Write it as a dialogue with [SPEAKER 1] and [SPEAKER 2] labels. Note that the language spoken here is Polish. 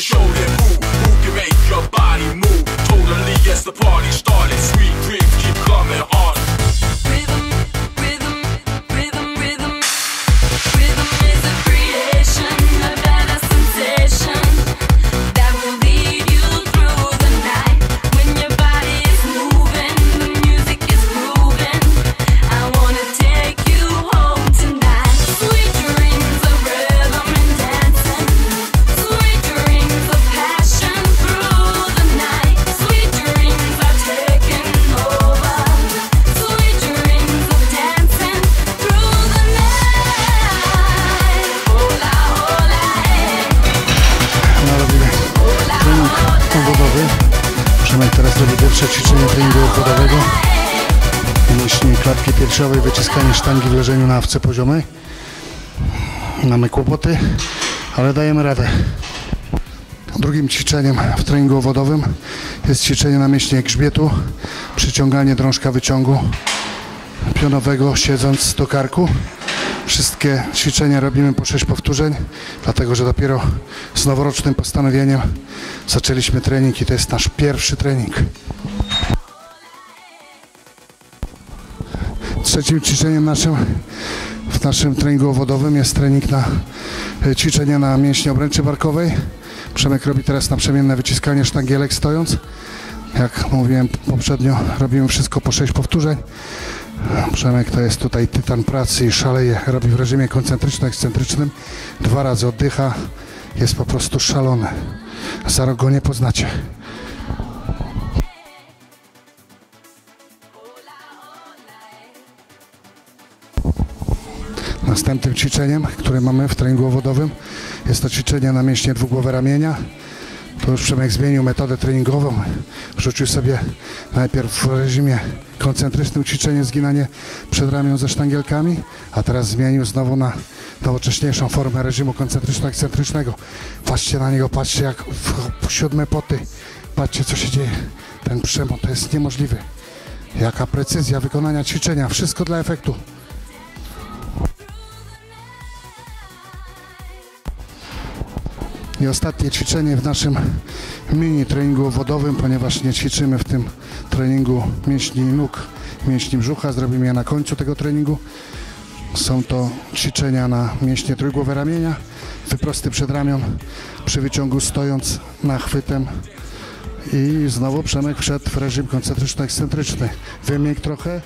[SPEAKER 1] show
[SPEAKER 2] pierwsze ćwiczenie treningu obwodowego. Mięśnie klatki piersiowej, wyciskanie sztangi w leżeniu na awce poziomej. Mamy kłopoty, ale dajemy radę. Drugim ćwiczeniem w treningu obwodowym jest ćwiczenie na mięśnie grzbietu, przyciąganie drążka wyciągu pionowego siedząc do karku. Wszystkie ćwiczenia robimy po 6 powtórzeń, dlatego że dopiero z noworocznym postanowieniem zaczęliśmy trening i to jest nasz pierwszy trening. Trzecim ćwiczeniem naszym w naszym treningu owodowym jest trening na e, ćwiczenia na mięśnie obręczy barkowej. Przemek robi teraz naprzemienne wyciskanie sztangielek stojąc. Jak mówiłem poprzednio, robimy wszystko po 6 powtórzeń. Przemek to jest tutaj tytan pracy i szaleje. Robi w reżimie koncentryczno-ekscentrycznym. Dwa razy oddycha. Jest po prostu szalony. Za rok go nie poznacie. Następnym ćwiczeniem, które mamy w treningu owodowym jest to ćwiczenie na mięśnie dwugłowe ramienia. To już Przemek zmienił metodę treningową. Wrzucił sobie najpierw w reżimie koncentrycznym ćwiczenie zginanie przedramion ze sztangielkami, a teraz zmienił znowu na nowocześniejszą formę reżimu koncentryczno-ekscentrycznego. Patrzcie na niego, patrzcie jak w, w siódme poty. Patrzcie co się dzieje. Ten przemot to jest niemożliwy. Jaka precyzja wykonania ćwiczenia. Wszystko dla efektu. I ostatnie ćwiczenie w naszym mini treningu wodowym, ponieważ nie ćwiczymy w tym treningu mięśni nóg, mięśni brzucha, zrobimy je na końcu tego treningu. Są to ćwiczenia na mięśnie trójgłowe ramienia, wyprosty przedramion przy wyciągu stojąc nachwytem i znowu Przemek wszedł w reżim koncentryczno-ekscentryczny. Wymięk trochę,